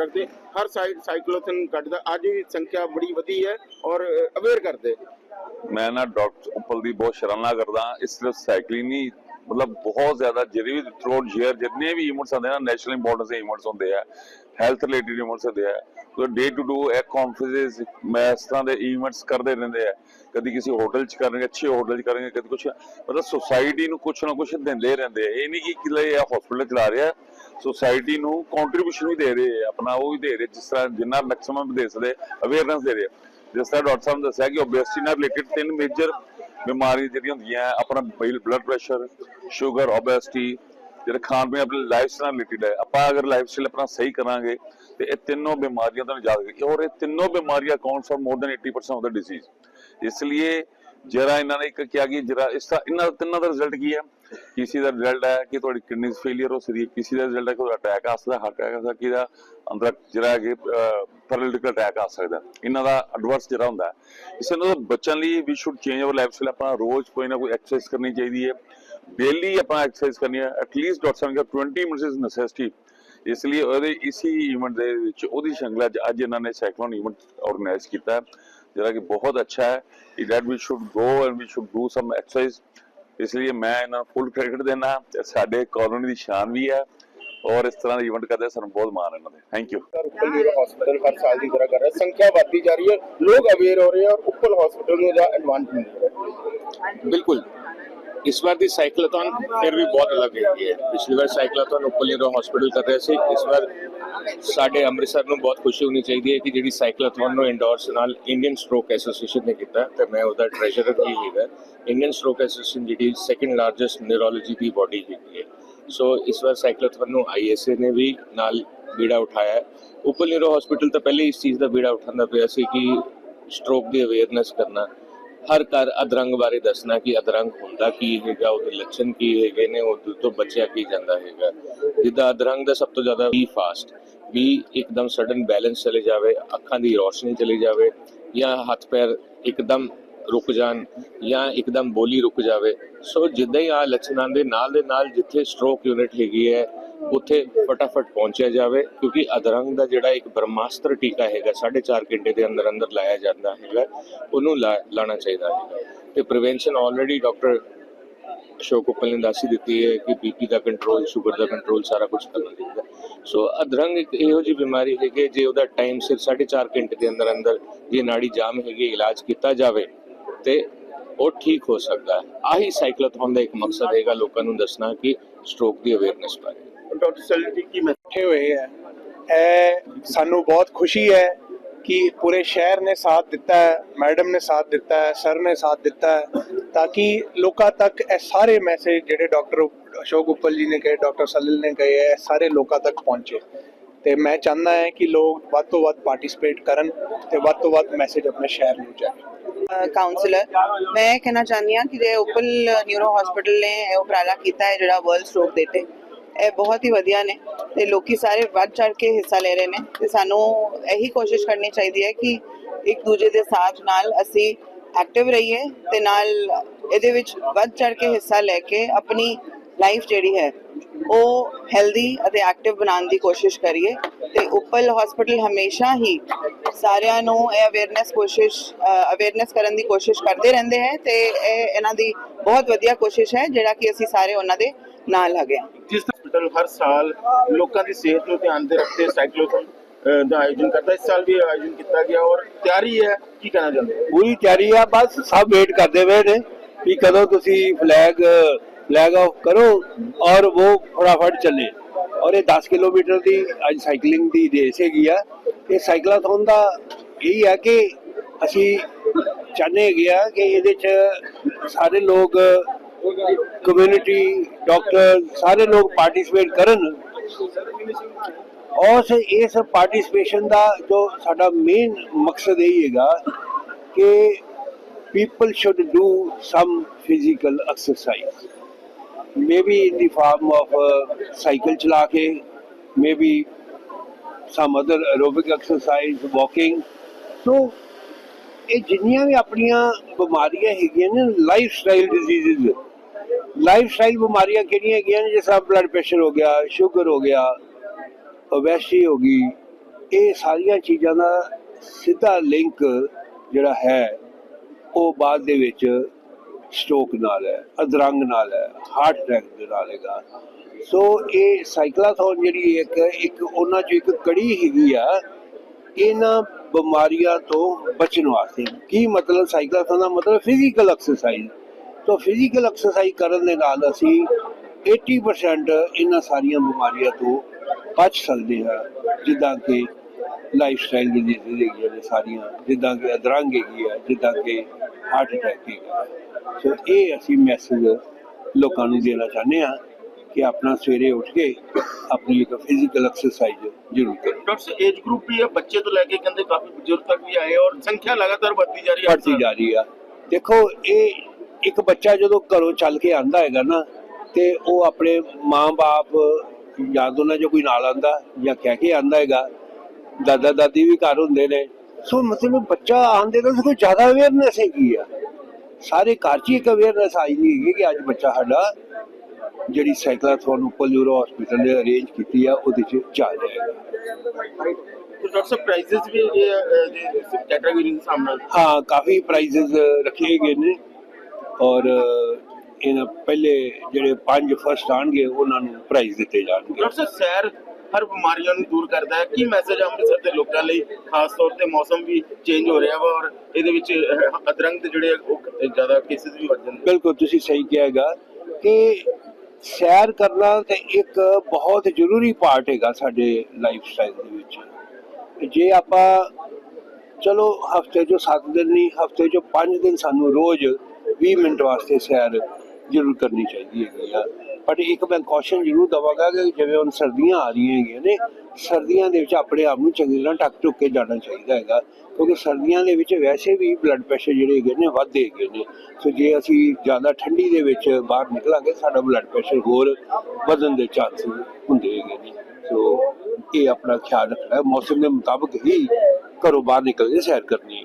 ਰੱਖਦੇ ਹਰ ਸਾਈਡ ਸਾਈਕਲੋਥਨ ਕੱਢਦਾ, ਅੱਜ ਵੀ ਸੰਖਿਆ ਬੜੀ ਵਧੀ ਹੈ ਔਰ ਅਵੇਅਰ ਕਰਦੇ। ਮੈਂ ਨਾ ਡਾਕਟਰ ਉੱਪਲ ਦੀ ਬਹੁਤ ਸ਼ਰਾਨਾ ਕਰਦਾ, ਇਸ ਸਿਰਫ ਸਾਈਕਲਿੰਗ ਨਹੀਂ, ਮਤਲਬ ਬਹੁਤ ਜ਼ਿਆਦਾ ਜਿਹੜੇ ਵੀ ਥਰੋਟ ਈਅਰ ਜਿੰਨੇ ਵੀ ਇਵੈਂਟਸ ਹੁੰਦੇ ਨਾ ਨੈਸ਼ਨਲ ਇੰਪੋਰਟੈਂਸ ਦੇ ਇਵੈਂਟਸ ਹੁੰਦੇ ਆ ਹੈਲਥ ਰਿਲੇਟਡ ਇਵੈਂਟਸ ਹੁੰਦੇ ਆ। So day to do a conferences ਮੈਂ ਇਸ ਤਰ੍ਹਾਂ ਦੇ ਇਵੈਂਟਸ ਕਰਦੇ ਰਹਿੰਦੇ ਆ। ਕਦੀ ਕਿਸੇ ਹੋਟਲ 'ਚ ਕਰਨਗੇ ਅੱਛੇ ਹੋਟਲ 'ਚ ਕਰਨਗੇ ਕਦੀ ਕੁਝ ਮਤਲਬ ਸੋਸਾਇਟੀ ਨੂੰ ਕੁਝ ਨਾ ਕੁਝ ਦਿੰਦੇ ਰਹਿੰਦੇ ਆ। ਇਹ ਨਹੀਂ ਕਿ ਕਿਲੇ ਇਹ ਹਸਪੀਟਲ ਚਲਾ ਰਿਹਾ ਸੋਸਾਇਟੀ ਨੂੰ ਕੰਟਰੀਬਿਊਸ਼ਨ ਵੀ ਦੇ ਰਹੇ ਆ, ਆਪਣਾ ਉਹ ਵੀ ਦੇ ਰਹੇ ਜਿਸ ਤਰ੍ਹਾਂ ਜਿੰਨਾ ਮੈਕਸਿਮਮ ਦੇ ਸਕਦੇ ਅਵੇਅਰਨੈਸ ਦੇ ਰਹੇ ਜਿਸ ਤਰ੍ਹਾਂ ਡਾਕਟਰ ਸਾਹਿਬ ਨੇ ਦੱਸਿਆ ਕਿ ਓਬੇਸਿਟੀ ਨਾਲ ਰਿਲੇਟਡ ਤਿੰਨ ਮੇਜਰ ਬਿਮਾਰੀ ਜਿਹੜੀਆਂ ਹੁੰਦੀਆਂ ਆਪਣਾ ਬਲੱਡ ਪ੍ਰੈਸ਼ਰ ਸ਼ੂਗਰ ਓਬੇਸਿਟੀ ਜਿਹੜਾ ਖਾਣ ਪੀਣ ਆਪਣੀ ਲਾਈਫ ਸਟਾਈਲ ਰਿਲੇਟਡ ਹੈ, ਆਪਾਂ ਅਗਰ ਲਾਈਫ ਸਟਾਈਲ ਆਪਣਾ ਸਹੀ ਕਰਾਂਗੇ, ਤੇ ਇਹ ਤਿੰਨੋਂ ਬਿਮਾਰੀਆਂ ਤੋਂ ਨਿਜਾਤ ਕਰਾਂਗੇ ਔਰ ਇਹ ਤਿੰਨੋਂ ਬਿਮਾਰੀਆਂ account for more than 80% of the disease ਇਸ ਲਈ ਜਰਾ ਇਹਨਾਂ ਨੇ ਇੱਕ ਕਿਹਾ ਕਿ ਜਰਾ ਇਸ ਦਾ ਇਹਨਾਂ ਤਿੰਨਾਂ ਦਾ ਰਿਜ਼ਲਟ ਕੀ ਹੈ? ਕਿਸੇ ਦਾ ਰਿਜ਼ਲਟ ਹੈ ਕਿ ਤੁਹਾਡੀ ਕਿਡਨੀ ਫੇਲਿਅਰ ਹੋ ਸਕਦੀ ਹੈ, ਕਿਸੇ ਦਾ ਰਿਜ਼ਲਟ ਹੈ ਕਿ ਤੁਹਾਡਾ ਅਟੈਕ ਆ ਸਕਦਾ ਹਾਰਟ ਅਟੈਕ ਆ ਸਕਦਾ ਕਿਹਦਾ ਅੰਦਰ ਜਿਹੜਾ ਕਿ ਪੈਰਾਲਿਟਿਕ ਅਟੈਕ ਆ ਸਕਦਾ। ਇਹਨਾਂ ਦਾ ਐਡਵਰਸ ਜਿਹੜਾ ਹੁੰਦਾ ਹੈ। ਇਸ ਨੂੰ ਬਚਣ ਲਈ we should change our life style ਆਪਣਾ ਰੋਜ਼ ਕੋਈ ਨਾ ਕੋਈ ਐਕਸਰਸਾਈਜ਼ ਕਰਨੀ ਚਾਹੀਦੀ ਹੈ। ਡੇਲੀ ਆਪਣਾ ਐਕਸਰਸਾਈਜ਼ ਕਰਨੀ ਹੈ ਐਟਲੀਸਟ ਡਾਕਟਰ ਸਾਹਿਬ ਨੇ ਕਿਹਾ 20 ਮਿੰਟਸ ਇਜ਼ ਨੈਸੈਸਿਟੀ ਇਸ ਲਈ ਉਹਦੇ ਇਸੀ ਇਵੈਂਟ ਦੇ ਵਿੱਚ ਉਹਦੀ ਸ਼ੰਗਲਾ 'ਚ ਅੱਜ ਇਹਨਾਂ ਨੇ ਸਾਈਕਲੋਨ ਇਵੈਂਟ ਆਰਗੇਨਾਈਜ਼ ਕੀਤਾ। ਹੈ, ਜਿਹੜਾ ਕਿ ਬਹੁਤ ਅੱਛਾ ਹੈ ਕਿ that we should go and we should do some exercise ਇਸ ਲਈ ਮੈਂ ਇਹਨਾਂ ਨੂੰ ਫੁੱਲ ਕ੍ਰੈਡਿਟ ਦੇਣਾ ਸਾਡੇ ਕਾਲੋਨੀ ਦੀ ਸ਼ਾਨ ਵੀ ਹੈ ਔਰ ਇਸ ਤਰ੍ਹਾਂ ਦਾ ਇਵੈਂਟ ਕਰਦੇ ਸਾਨੂੰ ਬਹੁਤ ਮਾਣ ਹੈ ਇਹਨਾਂ ਦੇ। ਥੈਂਕ ਯੂ ਉੱਪਲ ਹਸਪੀਟਲ ਹਰ ਸਾਲ ਦੀ ਤਰ੍ਹਾਂ ਕਰ ਰਿਹਾ ਸੰਖਿਆ ਵਧਦੀ ਜਾ ਰਹੀ ਹੈ ਲੋਕ ਅਵੇਅਰ ਹੋ ਰਹੇ ਹੈ ਔਰ ਉੱਪਲ ਹਸਪੀਟਲ ਨੂੰ ਇਹਦਾ ਐਡਵਾਂਟੇਜ ਮਿਲ ਰਿਹਾ ਹੈ। ਬਿਲਕੁਲ। ਇਸ ਵਾਰ ਦੀ ਸਾਈਕਲਥਨ ਫਿਰ ਵੀ ਬਹੁਤ ਅਲੱਗ ਹੈਗੀ ਹੈ। ਪਿਛਲੀ ਵਾਰ ਸਾਈਕਲਥਨ ਉਪਲੀਰੋ ਹਸਪੀਟਲ ਕਰ ਰਿਹਾ ਸੀ, ਇਸ ਵਾਰ ਸਾਡੇ ਅੰਮ੍ਰਿਤਸਰ ਨੂੰ ਬਹੁਤ ਖੁਸ਼ੀ ਹੋਣੀ ਚਾਹੀਦੀ ਹੈ ਕਿ ਜਿਹੜੀ ਸਾਈਕਲਥਨ ਨੂੰ ਇੰਡੋਰਸ ਨਾਲ ਇੰਡੀਅਨ ਸਟ੍ਰੋਕ ਐਸੋਸੀਏਸ਼ਨ ਨੇ ਕੀਤਾ ਤੇ ਮੈਂ ਉਹਦਾ ਟ੍ਰੈਜਰਰ ਵੀ ਹੈਗਾ। ਇੰਡੀਅਨ ਸਟ੍ਰੋਕ ਐਸੋਸੀਏਸ਼ਨ ਜਿਹੜੀ ਸੈਕੰਡ ਲਾਰਜੈਸਟ ਨਿਊਰੋਲੋਜੀ ਦੀ ਬਾਡੀ ਹੈਗੀ ਹੈ। ਸੋ ਇਸ ਵਾਰ ਸਾਈਕਲਥਨ ਨੂੰ ਆਈਐਸਏ ਨੇ ਵੀ ਨਾਲ ਬੀੜਾ ਉਠਾਇਆ ਹੈ। ਉਪਲੀਰੋ ਹਸਪੀਟਲ ਤਾਂ ਪਹਿਲੇ ਇਸ ਚੀਜ਼ ਦਾ ਬੀੜਾ ਉਠਾਉਂਦਾ ਪਿਆ ਸੀ ਕਿ ਸਟ੍ਰੋਕ ਦੀ ਅਵੇਅਰਨੈਸ ਕਰਨਾ। ਹਰ ਘਰ ਅਧਰੰਗ ਬਾਰੇ ਦੱਸਣਾ ਕਿ ਅਧਰੰਗ ਹੁੰਦਾ ਕੀ ਹੈਗਾ, ਉਹਦੇ ਲੱਛਣ ਕੀ ਹੈਗੇ ਨੇ ਉਹਦੇ ਤੋਂ ਬਚਿਆ ਕੀ ਜਾਂਦਾ ਹੈਗਾ। ਜਿੱਦਾਂ ਅਧਰੰਗ ਦਾ ਸਭ ਤੋਂ ਜ਼ਿਆਦਾ ਵੀ ਫਾਸਟ ਵੀ ਇੱਕਦਮ ਸਡਨ ਬੈਲੈਂਸ ਚਲੇ ਜਾਵੇ, ਅੱਖਾਂ ਦੀ ਰੋਸ਼ਨੀ ਚਲੀ ਜਾਵੇ, ਜਾਂ ਹੱਥ ਪੈਰ ਇੱਕਦਮ ਰੁਕ ਜਾਣ, ਜਾਂ ਇੱਕਦਮ ਬੋਲੀ ਰੁਕ ਜਾਵੇ। ਸੋ ਜਿੱਦਾਂ ਹੀ ਆ ਲੱਛਣਾਂ ਦੇ ਨਾਲ ਦੇ ਨਾਲ ਜਿੱਥੇ ਸਟ੍ਰੋਕ ਯੂਨਿਟ ਹੈਗੀ ਹੈ ਉੱਥੇ ਫਟਾਫਟ ਪਹੁੰਚਿਆ ਜਾਵੇ, ਕਿਉਂਕਿ ਅਧਰੰਗ ਦਾ ਜਿਹੜਾ ਇੱਕ ਬ੍ਰਹਮਾਸਤਰ ਟੀਕਾ ਹੈਗਾ 4.5 ਘੰਟੇ ਦੇ ਅੰਦਰ ਅੰਦਰ ਲਾਇਆ ਜਾਂਦਾ ਹੈਗਾ, ਉਹਨੂੰ ਲਾ- ਲਾਣਾ ਚਾਹੀਦਾ ਹੈਗਾ। ਤੇ prevention already doctor Ashok Uppal ਨੇ ਦੱਸ ਹੀ ਦਿੱਤੀ ਹੈ ਕਿ ਬੀਪੀ ਦਾ ਕੰਟਰੋਲ ਸ਼ੂਗਰ ਦਾ ਕੰਟਰੋਲ ਸਾਰਾ ਕੁਝ ਕਰਨਾ ਚਾਹੀਦਾ। ਸੋ ਅਧਰੰਗ ਇੱਕ ਇਹੋ ਜਿਹੀ ਬਿਮਾਰੀ ਹੈਗੀ ਜੇ ਉਹਦਾ ਟਾਈਮ ਸਿਰ 4.5 ਘੰਟੇ ਦੇ ਅੰਦਰ ਅੰਦਰ ਜੇ ਨਾੜੀ ਜਾਮ ਹੈਗੀ, ਇਲਾਜ ਕੀਤਾ ਜਾਵੇ, ਤੇ ਉਹ ਠੀਕ ਹੋ ਸਕਦਾ ਹੈ। ਆਹੀ ਸਾਈਕਲੋਥੌਨ ਦਾ ਇੱਕ ਮਕਸਦ ਹੈਗਾ ਲੋਕਾਂ ਨੂੰ ਦੱਸਣਾ ਕਿ ਸਟ੍ਰੋਕ ਦੀ ਅਵੇਅਰਨੈਸ ਬਾਰੇ। ਡਾਕਟਰ ਸੈਲਨ ਜੀ ਕੀ ਮੈਂ ਇਕੱਠੇ ਹੋਏ ਹੈ ਇਹ ਸਾਨੂੰ ਬਹੁਤ ਖੁਸ਼ੀ ਹੈ ਕਿ ਪੂਰੇ ਸ਼ਹਿਰ ਨੇ ਸਾਥ ਦਿੱਤਾ ਹੈ ਮੈਡਮ ਨੇ ਸਾਥ ਦਿੱਤਾ ਹੈ ਸਰ ਨੇ ਸਾਥ ਦਿੱਤਾ ਹੈ ਤਾਂ ਕਿ ਲੋਕਾਂ ਤੱਕ ਇਹ ਸਾਰੇ ਮੈਸੇਜ ਜਿਹੜੇ ਡਾਕਟਰ ਅਸ਼ੋਕ ਉੱਪਲ ਜੀ ਨੇ ਕਹੇ ਡਾਕਟਰ ਸਲਿਲ ਨੇ ਕਹੇ ਸਾਰੇ ਲੋਕਾਂ ਤੱਕ ਪਹੁੰਚੇ। ਤੇ ਮੈਂ ਚਾਹੁੰਦਾ ਹਾਂ ਕਿ ਲੋਕ ਵੱਧ ਤੋਂ ਵੱਧ ਪਾਰਟਿਸਿਪੇਟ ਕਰਨ ਤੇ ਵੱਧ ਤੋਂ ਵੱਧ ਮੈਸੇਜ ਆਪਣੇ ਸ਼ਹਿਰ ਨੂੰ ਜਾਏ। ਕਾਉਂਸਲਰ ਮੈਂ ਕਹਿਣਾ ਚਾਹੁੰਦੀ ਹਾਂ ਕਿ ਜੇ ਉਪਲ ਨਿਊਰੋ ਹਸਪੀਟਲ ਨੇ ਇਹ ਉਪਰਾਲਾ ਕੀਤਾ ਹੈ, ਜਿਹੜਾ ਵਰਲਡ ਸਟ੍ਰੋਕ ਦੇ ਇਹ ਬਹੁਤ ਹੀ ਵਧੀਆ ਨੇ ਤੇ ਲੋਕੀ ਸਾਰੇ ਵੱਧ ਚੜ ਕੇ ਹਿੱਸਾ ਲੈ ਰਹੇ ਨੇ ਤੇ ਸਾਨੂੰ ਇਹੀ ਕੋਸ਼ਿਸ਼ ਕਰਨੀ ਚਾਹੀਦੀ ਹੈ ਕਿ ਇੱਕ ਦੂਜੇ ਦੇ ਸਾਥ ਨਾਲ ਅਸੀਂ ਐਕਟਿਵ ਰਹੀਏ ਤੇ ਨਾਲ ਇਹਦੇ ਵਿੱਚ ਵੱਧ ਚੜ ਕੇ ਹਿੱਸਾ ਲੈ ਕੇ ਆਪਣੀ ਲਾਈਫ ਜਿਹੜੀ ਹੈ ਉਹ ਹੈਲਦੀ ਅਤੇ ਐਕਟਿਵ ਬਣਾਉਣ ਦੀ ਕੋਸ਼ਿਸ਼ ਕਰੀਏ। ਤੇ ਉਪਲ ਹਸਪੀਟਲ ਹਮੇਸ਼ਾ ਹੀ ਸਾਰਿਆਂ ਨੂੰ ਇਹ ਅਵੇਅਰਨੈਸ ਕੋਸ਼ਿਸ਼ ਅਵੇਅਰਨੈਸ ਕਰਨ ਦੀ ਕੋਸ਼ਿਸ਼ ਕਰਦੇ ਰਹਿੰਦੇ ਹੈ ਤੇ ਇਹ ਇਹਨਾਂ ਦੀ ਬਹੁਤ ਵਧੀਆ ਕੋਸ਼ਿਸ਼ ਹੈ ਜਿਹੜਾ ਕਿ ਅਸੀਂ ਸਾਰੇ ਉਹਨਾਂ ਦੇ ਨਾਲ ਹੈਗੇ ਹਾਂ। ਜਿਸ ਹਸਪੀਟਲ ਹਰ ਸਾਲ ਲੋਕਾਂ ਦੀ ਸਿਹਤ ਨੂੰ ਧਿਆਨ ਦੇ ਰੱਖਦੇ ਸਾਈਕਲੋਥਨ ਦਾ ਆਯੋਜਨ ਕਰਦਾ ਇਸ ਸਾਲ ਵੀ ਆਯੋਜਨ ਕੀਤਾ ਗਿਆ ਔਰ ਤਿਆਰੀ ਹੈ ਕੀ ਕਹਿਣਾ ਚਾਹੁੰਦੇ ਪੂਰੀ ਤਿਆਰੀ ਆ ਬਸ ਸਭ ਵੇਟ ਕਰਦੇ ਪਏ ਨੇ ਕਿ ਕਦੋਂ ਤੁਸੀਂ ਫਲੈਗ ਫਲੈਗ ਆਫ ਕਰੋ ਔਰ ਉਹ ਫਟਾਫਟ ਚੱਲੇ। ਔਰ ਇਹ 10 ਕਿਲੋਮੀਟਰ ਦੀ ਅੱਜ ਸਾਈਕਲਿੰਗ ਦੀ ਰੇਸ ਹੈਗੀ ਆ। ਇਹ ਸਾਈਕਲਾਥੋਨ ਦਾ ਇਹ ਹੈ ਕਿ ਅਸੀਂ ਚਾਹੁੰਦੇ ਹੈਗੇ ਆ ਕਿ ਇਹਦੇ ਚ ਸਾਰੇ ਲੋਕ ਕਮਿਊਨਿਟੀ ਡਾਕਟਰ ਸਾਰੇ ਲੋਕ ਪਾਰਟਿਸਿਪੇਟ ਕਰਨ। ਔਰ ਇਸ ਪਾਰਟਿਸਿਪੇਸ਼ਨ ਦਾ ਜੋ ਸਾਡਾ ਮੇਨ ਮਕਸਦ ਇਹ ਹੈਗਾ ਕਿ people should do some physical exercise maybe in the form of uh, cycle ਚਲਾ ਕੇ maybe some other aerobic exercise walking. So ਇਹ ਜਿੰਨੀਆਂ ਵੀ ਆਪਣੀਆਂ ਬਿਮਾਰੀਆਂ ਹੈਗੀਆਂ ਨੇ life style diseases life style ਬਿਮਾਰੀਆਂ ਕਿਹੜੀਆਂ ਹੈਗੀਆਂ ਨੇ ਜਿਸ ਤਰ੍ਹਾਂ ਬਲੱਡ ਪ੍ਰੈਸ਼ਰ ਹੋ ਗਿਆ ਸ਼ੂਗਰ ਹੋ ਗਿਆ ਓਬੈਸਿਟੀ ਹੋ ਗਈ ਇਹ ਸਾਰੀਆਂ ਚੀਜ਼ਾਂ ਦਾ ਸਿੱਧਾ ਲਿੰਕ ਜਿਹੜਾ ਹੈ ਉਹ ਬਾਅਦ ਦੇ ਵਿੱਚ ਸਟ੍ਰੋਕ ਨਾਲ ਹੈ, ਅਧਰੰਗ ਨਾਲ ਹੈ ਹਾਰਟ ਅਟੈਕ ਦੇ ਨਾਲ ਹੈਗਾ। ਸੋ ਇਹ ਸਾਈਕਲਾਥੋਨ ਜਿਹੜੀ ਇੱਕ ਇੱਕ ਉਹਨਾਂ ਚੋਂ ਇੱਕ ਕੜੀ ਹੈਗੀ ਆ, ਇਹਨਾਂ ਬਿਮਾਰੀਆਂ ਤੋਂ ਬਚਣ ਵਾਸਤੇ। ਕੀ ਮਤਲਬ ਸਾਈਕਲਾਥੋਨ ਦਾ ਮਤਲਬ? ਫਿਜ਼ੀਕਲ ਐਕਸਰਸਾਈਜ਼ ਤੋਂ ਫਿਜ਼ੀਕਲ ਐਕਸਰਸਾਈਜ਼ ਕਰਨ ਦੇ ਨਾਲ ਅਸੀਂ 80% ਇਹਨਾਂ ਸਾਰੀਆਂ ਬਿਮਾਰੀਆਂ ਤੋਂ ਬਚ ਸਕਦੇ ਹਾਂ। ਜਿੱਦਾਂ ਕਿ ਲਾਈਫ ਸਟਾਈਲ ਦੀ ਹੈਗੀਆਂ ਨੇ ਸਾਰੀਆਂ। ਜਿੱਦਾਂ ਕਿ ਅਧਰੰਗ ਹੈਗੀ ਆ, ਜਿੱਦਾਂ ਕਿ ਹਾਰਟ ਅਟੈਕ ਹੈਗਾ। ਸੋ ਇਹ ਅਸੀਂ ਮੈਸੇਜ ਲੋਕਾਂ ਨੂੰ ਦੇਣਾ ਚਾਹੁੰਦੇ ਆ ਕਿ ਆਪਣਾ ਸਵੇਰੇ ਉੱਠ ਕੇ ਆਪਣੀ ਇੱਕ ਫਿਜ਼ੀਕਲ ਐਕਸਰਸਾਈਜ਼ ਜ਼ਰੂਰ ਕਰੋ। ਡਾਕਟਰ ਸਾਹਿਬ ਏਜ ਗਰੁੱਪ ਵੀ ਹੈ ਬੱਚੇ ਤੋਂ ਲੈ ਕੇ ਕਹਿੰਦੇ ਕਾਫੀ ਬਜ਼ੁਰਗ ਤੱਕ ਵੀ ਆਏ ਔਰ ਸੰਖਿਆ ਲਗਾਤਾਰ ਵੱਧਦੀ ਜਾ ਰਹੀ ਹੈ। ਵੱਧਦੀ ਜਾ ਰਹੀ ਆ। ਦੇਖੋ ਇਹ ਇੱਕ ਬੱਚਾ ਜਦੋਂ ਘਰੋਂ ਚੱਲ ਕੇ ਆਂਦਾ ਹੈਗਾ ਨਾ ਤੇ ਉਹ ਆਪਣੇ ਮਾਂ-ਬਾਪ ਯਾਦ ਉਹਨਾਂ ਜੋ ਕੋਈ ਨਾਲ ਆਂਦਾ ਜਾਂ ਕਹਿ ਕੇ ਆਂਦਾ ਹੈਗਾ ਦਾਦਾ ਦਾਦੀ ਵੀ ਘਰ ਹੁੰਦੇ ਨੇ। ਸੋ ਮਤਲਬ ਬੱਚਾ ਆਂਦੇ ਤਾਂ ਕੋਈ ਜ਼ਿਆਦਾ ਅਵੇਅਰਨੈਸ ਹੈਗੀ ਆ। ਸਾਰੇ ਘਰ 'ਚ ਇੱਕ ਅਵੇਅਰਨੈਸ ਆਈ ਨਹੀਂ ਹੈਗੀ ਕਿ ਅੱਜ ਬੱਚਾ ਸਾਡਾ ਜਿਹੜੀ ਸਾਈਕਲਾਥੋਨ ਉੱਪਰ ਯੂਰੋ ਹਸਪੀਟਲ ਨੇ ਅਰੇਂਜ ਕੀਤੀ ਆ ਉਹਦੇ 'ਚ ਚੱਲ ਜਾਏਗਾ ਡਾਕਟਰ ਹਾਂ ਕਾਫੀ ਪ੍ਰਾਈਜ਼ਸ ਰੱਖੇ ਗਏ ਨੇ। ਔਰ ਇਹਨਾਂ ਪਹਿਲੇ ਜਿਹੜੇ ਪੰਜ ਫਸਟ ਆਣਗੇ ਉਹਨਾਂ ਨੂੰ ਪ੍ਰਾਈਜ਼ ਦਿੱਤੇ ਜਾਣਗੇ। ਡਾਕਟਰ ਹਰ ਬਿਮਾਰੀਆਂ ਨੂੰ ਦੂਰ ਕਰਦਾ ਹੈ। ਕੀ ਮੈਸੇਜ ਅੰਮ੍ਰਿਤਸਰ ਦੇ ਲੋਕਾਂ ਲਈ? ਖਾਸ ਤੌਰ ਤੇ ਮੌਸਮ ਵੀ ਚੇਂਜ ਹੋ ਰਿਹਾ ਵਾ ਔਰ ਇਹਦੇ ਵਿੱਚ ਅਹ, ਦੇ ਜਿਹੜੇ ਉਹ ਜ਼ਿਆਦਾ ਕੇਸਿਸ ਵੀ ਵੱਧ ਜਾਂਦੇ ਬਿਲਕੁਲ ਤੁਸੀਂ ਸਹੀ ਕਿਹਾ ਕਿ ਸੈਰ ਕਰਨਾ ਤੇ ਇੱਕ ਬਹੁਤ ਜ਼ਰੂਰੀ ਪਾਰਟ ਹੈਗਾ ਸਾਡੇ ਲਾਈਫ ਸਟਾਈਲ ਦੇ ਵਿੱਚ। ਜੇ ਆਪਾਂ ਚਲੋ ਹਫ਼ਤੇ 'ਚੋਂ 7 ਦਿਨ ਨਹੀਂ ਹਫ਼ਤੇ 'ਚੋਂ 5 ਦਿਨ ਸਾਨੂੰ ਰੋਜ਼ 20 ਮਿੰਟ ਵਾਸਤੇ ਸੈਰ ਜ਼ਰੂਰ ਕਰਨੀ ਚਾਹੀਦੀ ਹੈਗੀ ਆ। ਬਟ ਇੱਕ ਮੈਂ ਕੌਸ਼ਨ ਜ਼ਰੂਰ ਦਵਾਂਗਾ ਕਿ ਜਿਵੇਂ ਹੁਣ ਸਰਦੀਆਂ ਆ ਰਹੀਆਂ ਹੈਗੀਆਂ ਨੇ, ਸਰਦੀਆਂ ਦੇ ਵਿੱਚ ਆਪਣੇ ਆਪ ਨੂੰ ਚੰਗੀ ਤਰ੍ਹਾਂ ਟੱਕ ਟੁੱਕ ਕੇ ਜਾਣਾ ਚਾਹੀਦਾ ਹੈਗਾ। ਕਿਉਂਕਿ ਸਰਦੀਆਂ ਦੇ ਵਿੱਚ ਵੈਸੇ ਵੀ ਬਲੱਡ ਪ੍ਰੈਸ਼ਰ ਜਿਹੜੇ ਹੈਗੇ ਨੇ ਵੱਧਦੇ ਹੈਗੇ ਨੇ। ਸੋ ਜੇ ਅਸੀਂ ਜ਼ਿਆਦਾ ਠੰਡੀ ਦੇ ਵਿੱਚ ਬਾਹਰ ਨਿਕਲਾਂਗੇ, ਸਾਡਾ ਬਲੱਡ ਪ੍ਰੈਸ਼ਰ ਹੋਰ ਵਧਣ ਦੇ ਚਾਂਸ ਹੁੰਦੇ ਹੈਗੇ ਨੇ। ਸੋ ਇਹ ਆਪਣਾ ਖਿਆਲ ਰੱਖਣਾ ਮੌਸਮ ਦੇ ਮੁਤਾਬਕ ਹੀ ਘਰੋਂ ਬਾਹਰ ਨਿਕਲ ਕੇ ਸੈਰ ਕਰਨੀ